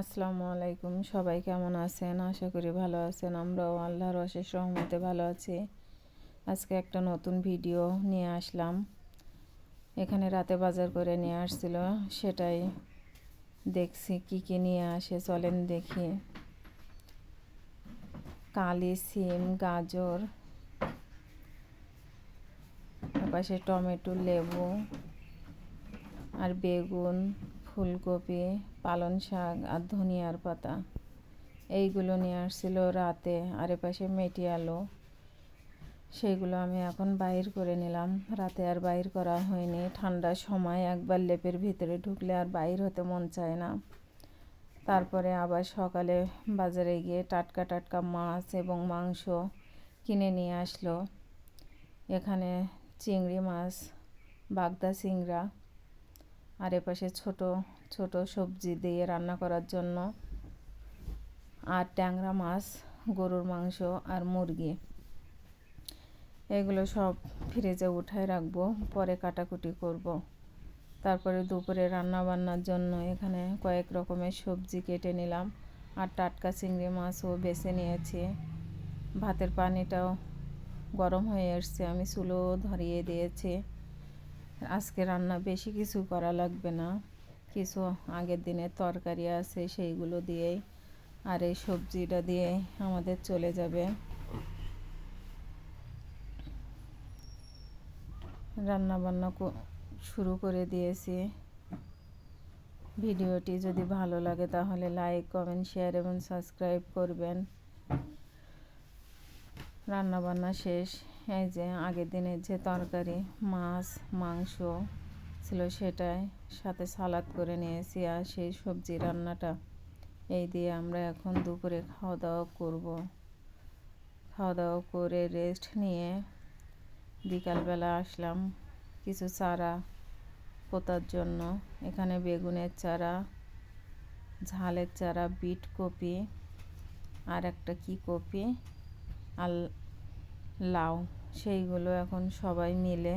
আসসালামু আলাইকুম, সবাই কেমন আছেন? আশা করি ভালো আছেন। আমরাও আল্লাহর অশেষ রহমতে ভালো আছি। আজকে একটা নতুন ভিডিও নিয়ে আসলাম। এখানে রাতে বাজার করে নিয়ে আসছিল। সেটাই দেখছি কি কি নিয়ে আসে, চলেন দেখি। কালি, সিম, গাজর পাশে টমেটো, লেবু আর বেগুন। ফুলকপি পালন শাক আর ধনিয়ার পাতা। এইগুলো নিয়ে আসছিল রাতে, আর পাশে মেটি আলো। সেইগুলো আমি এখন বাইর করে নিলাম। রাতে আর বাইর করা হয়নি। ঠান্ডার সময়, একবার লেপের ভিতরে ঢুকলে আর বাইর হতে মন চায় না। তারপরে আবার সকালে বাজারে গিয়ে টাটকা টাটকা মাছ এবং মাংস কিনে নিয়ে আসলো। এখানে চিংড়ি মাছ, বাগদা চিংড়া আর এপাশে ছোট ছোট সবজি দিয়ে রান্না করার জন্য আর ট্যাংরা মাছ, গরুর মাংস আর মুরগি। এগুলো সব ফ্রিজে উঠায় রাখব, পরে কাটাকুটি করব। তারপরে দুপুরে রান্না বান্নার জন্য এখানে কয়েক রকমের সবজি কেটে নিলাম আর টাটকা চিংড়ি মাছও বেছে নিয়েছি। ভাতের পানিটাও গরম হয়ে এসছে, আমি চুলো ধরিয়ে দিয়েছি। আজকে রান্না বেশি কিছু করা লাগবে না। কিছু আগের দিনের তরকারি আছে সেইগুলো দিয়েই আর এই সবজিটা দিয়ে আমাদের চলে যাবে। রান্না বান্না শুরু করে দিয়েছি। ভিডিওটি যদি ভালো লাগে তাহলে লাইক, কমেন্ট, শেয়ার এবং সাবস্ক্রাইব করবেন। রান্না বান্না শেষ। এই যে আগের দিনের যে তরকারি, মাছ, মাংস ছিল সেটাই সাথে সালাদ করে নিয়েছি আর সেই সবজি রান্নাটা। এই দিয়ে আমরা এখন দুপুরে খাওয়া দাওয়া করব। খাওয়া দাওয়া করে রেস্ট নিয়ে বিকালবেলা আসলাম কিছু চারা পোতার জন্য। এখানে বেগুনের চারা, ঝালের চারা, বিট কপি আর একটা কি কপি? আর লাউ। সেইগুলো এখন সবাই মিলে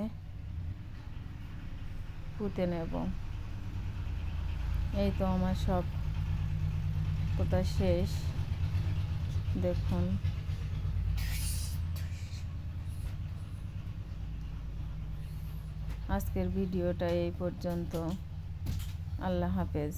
পুঁতে নেব। এই তো আমার সব পোতা শেষ। দেখুন। আজকের ভিডিওটা এই পর্যন্ত। আল্লাহ হাফেজ।